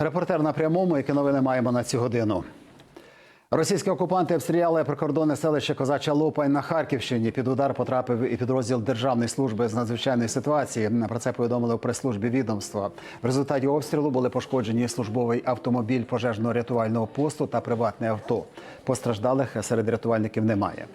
Репортер на прямому, які новини маємо на цю годину. Російські окупанти обстріляли прикордонне селище Козача Лопань на Харківщині. Під удар потрапив і підрозділ Державної служби з надзвичайної ситуації. Про це повідомили в прес-службі відомства. В результаті обстрілу були пошкоджені службовий автомобіль пожежно-рятувального посту та приватне авто. Постраждалих серед рятувальників немає.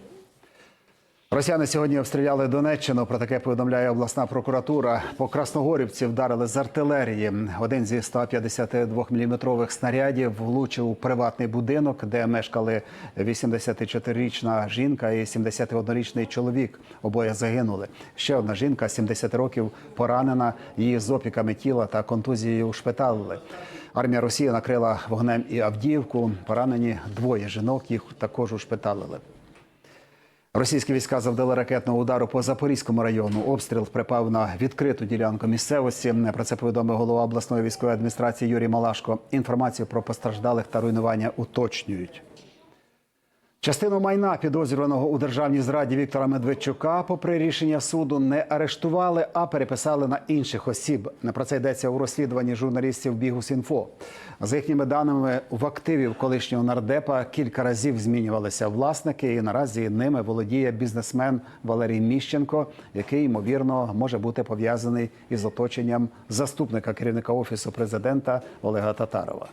Росіяни сьогодні обстріляли Донеччину. Про таке повідомляє обласна прокуратура. По Красногорівці вдарили з артилерії. Один зі 152-мм снарядів влучив у приватний будинок, де мешкали 84-річна жінка і 71-річний чоловік. Обоє загинули. Ще одна жінка 70 років поранена. Її з опіками тіла та контузією ушпиталили. Армія Росії накрила вогнем і Авдіївку. Поранені двоє жінок. Їх також ушпиталили. Російські війська завдали ракетного удару по Запорізькому району. Обстріл припав на відкриту ділянку місцевості. Про це повідомив голова обласної військової адміністрації Юрій Малашко. Інформацію про постраждалих та руйнування уточнюють. Частину майна підозрюваного у державній зраді Віктора Медведчука, попри рішення суду, не арештували, а переписали на інших осіб. Про це йдеться у розслідуванні журналістів Бігус.Інфо. За їхніми даними, в активів колишнього нардепа кілька разів змінювалися власники, і наразі ними володіє бізнесмен Валерій Міщенко, який ймовірно може бути пов'язаний із оточенням заступника керівника офісу президента Олега Татарова.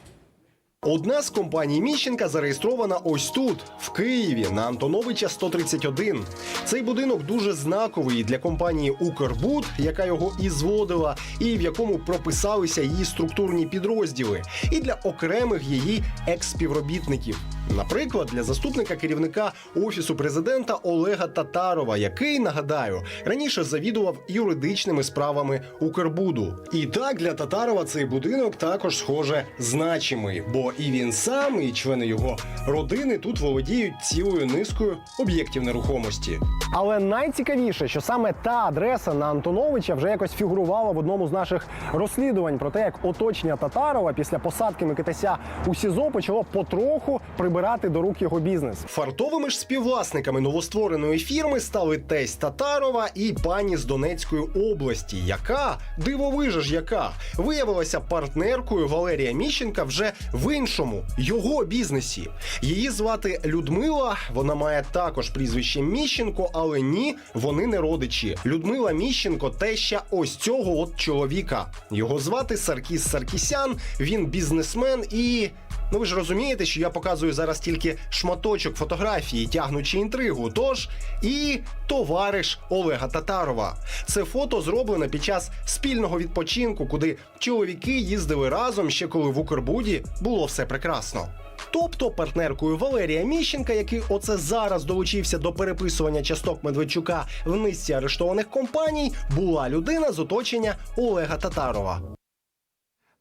Одна з компаній Міщенка зареєстрована ось тут, в Києві, на Антоновича 131. Цей будинок дуже знаковий для компанії Укрбуд, яка його і зводила, і в якому прописалися її структурні підрозділи, і для окремих її екс-співробітників. Наприклад, для заступника керівника офісу президента Олега Татарова, який нагадаю раніше завідував юридичними справами Укрбуду. І так для Татарова цей будинок також схоже значимий, бо і він сам, і члени його родини тут володіють цілою низкою об'єктів нерухомості. Але найцікавіше, що саме та адреса на Антоновича вже якось фігурувала в одному з наших розслідувань про те, як оточення Татарова після посадки Микитася у СІЗО почало потроху прибирати до рук його бізнес. Фартовими ж співвласниками новоствореної фірми стали тесть Татарова і пані з Донецької області, яка дивовижа ж яка виявилася партнеркою Валерія Міщенка вже в іншому його бізнесі. Її звати Людмила. Вона має також прізвище Міщенко, але ні, вони не родичі. Людмила Міщенко теща ось цього от чоловіка. Його звати Саркіс Саркісян. Він бізнесмен і. Ну ви ж розумієте, що я показую зараз тільки шматочок фотографії, тягнучи інтригу. Тож і товариш Олега Татарова. Це фото зроблено під час спільного відпочинку, куди чоловіки їздили разом ще коли в Укрбуді було все прекрасно. Тобто партнеркою Валерія Міщенка, який оце зараз долучився до переписування часток Медведчука в низці арештованих компаній, була людина з оточення Олега Татарова.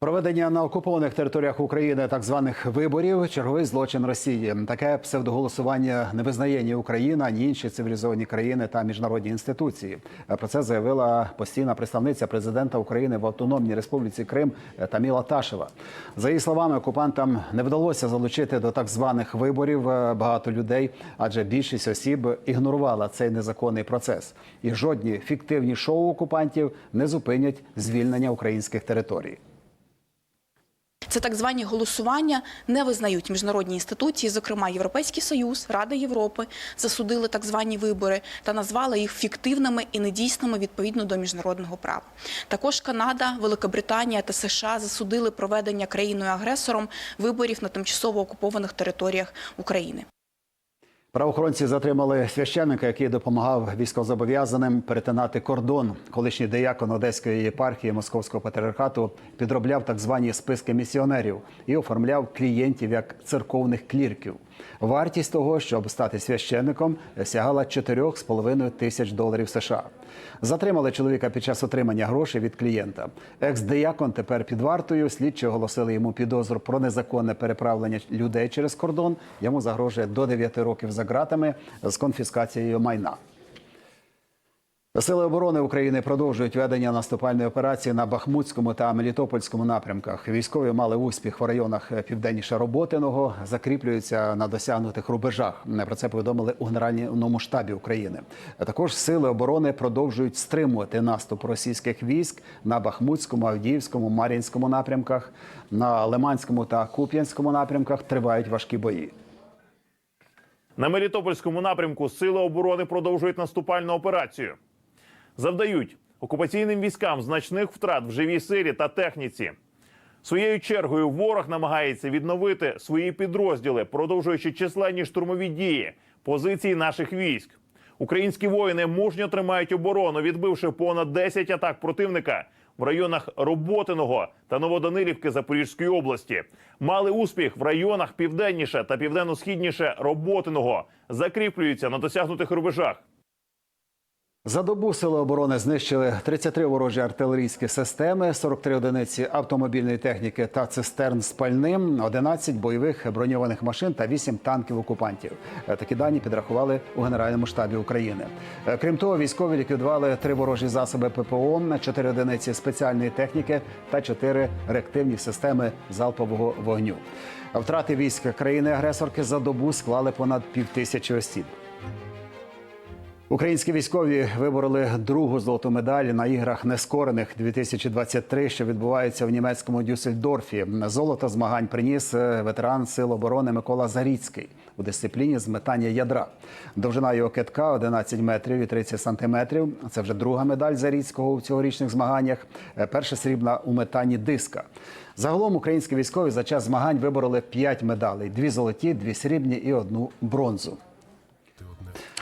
Проведення на окупованих територіях України так званих виборів черговий злочин Росії. Таке псевдоголосування не визнає ні Україна, ні інші цивілізовані країни та міжнародні інституції. Про це заявила постійна представниця президента України в Автономній Республіці Крим Таміла Ташева. За її словами, окупантам не вдалося залучити до так званих виборів е, багато людей, адже більшість осіб ігнорувала цей незаконний процес. І жодні фіктивні шоу окупантів не зупинять звільнення українських територій. Це так звані голосування не визнають міжнародні інституції, зокрема Європейський Союз, Рада Європи, засудили так звані вибори та назвали їх фіктивними і недійсними відповідно до міжнародного права. Також Канада, Великобританія та США засудили проведення країною агресором виборів на тимчасово окупованих територіях України. Правоохоронці затримали священника, який допомагав військовозобов'язаним перетинати кордон. Колишній деякон Одеської єпархії Московського патріархату підробляв так звані списки місіонерів і оформляв клієнтів як церковних клірків. Вартість того, щоб стати священником, сягала 4,5 тисяч доларів США. Затримали чоловіка під час отримання грошей від клієнта. Екс-деякон тепер під вартою. Слідчі оголосили йому підозру про незаконне переправлення людей через кордон. Йому загрожує до 9 років за ґратами з конфіскацією майна. Сили оборони України продовжують ведення наступальної операції на Бахмутському та Мелітопольському напрямках. Військові мали успіх в районах південніше Роботиного, закріплюються на досягнутих рубежах. Про це повідомили у Генеральному штабі України. Також сили оборони продовжують стримувати наступ російських військ на Бахмутському, Авдіївському, Мар'їнському напрямках. На Лиманському та Куп'янському напрямках тривають важкі бої. На Мелітопольському напрямку сили оборони продовжують наступальну операцію. Завдають окупаційним військам значних втрат в живій силі та техніці. Своєю чергою ворог намагається відновити свої підрозділи, продовжуючи численні штурмові дії позиції наших військ. Українські воїни мужньо тримають оборону, відбивши понад 10 атак противника в районах Роботиного та Новоданилівки Запорізької області. Мали успіх в районах південніше та південно-східніше Роботиного, закріплюються на досягнутих рубежах. За добу сили оборони знищили 33 ворожі артилерійські системи, 43 одиниці автомобільної техніки та цистерн з пальним, 11 бойових броньованих машин та 8 танків окупантів. Е, Такі дані підрахували у Генеральному штабі України. Е, Крім того, військові ліквідували три ворожі засоби ППО, 4 одиниці спеціальної техніки та 4 реактивні системи залпового вогню. Втрати військ країни-агресорки за добу склали понад півтисячі осіб. Українські військові вибороли другу золоту медаль на іграх нескорених 2023, що відбуваються в німецькому Дюссельдорфі. Золото змагань приніс е, ветеран Сил оборони Микола Заріцький у дисципліні з метання ядра. Довжина його китка 11 метрів і 30 сантиметрів. Це вже друга медаль Заріцького у цьогорічних змаганнях. Е, Перша срібна у метанні диска. Загалом українські військові за час змагань вибороли 5 медалей: дві золоті, дві срібні і одну бронзу.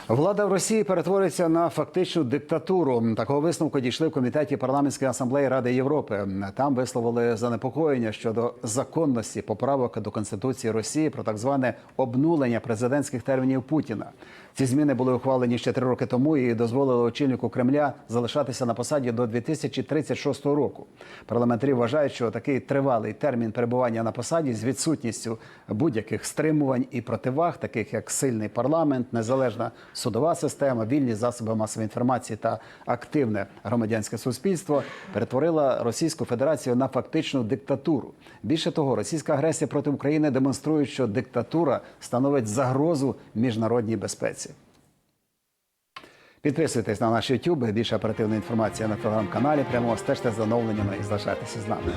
Влада в Росії перетворюється на фактичну диктатуру. Такого висновку дійшли в комітеті парламентської асамблеї Ради Європи. Там висловили занепокоєння щодо законності поправок до конституції Росії про так зване обнулення президентських термінів Путіна. Ці зміни були ухвалені ще три роки тому і дозволили очільнику Кремля залишатися на посаді до 2036 року. Парламентарі вважають, що такий тривалий термін перебування на посаді з відсутністю будь-яких стримувань і противаг, таких як сильний парламент, незалежна судова система, вільні засоби масової інформації та активне громадянське суспільство, перетворила Російську Федерацію на фактичну диктатуру. Більше того, російська агресія проти України демонструє, що диктатура становить загрозу міжнародній безпеці. Підписуйтесь на наш YouTube. Більше оперативної інформації на телеграм-каналі. Прямо стежте за оновленнями і залишайтеся з нами.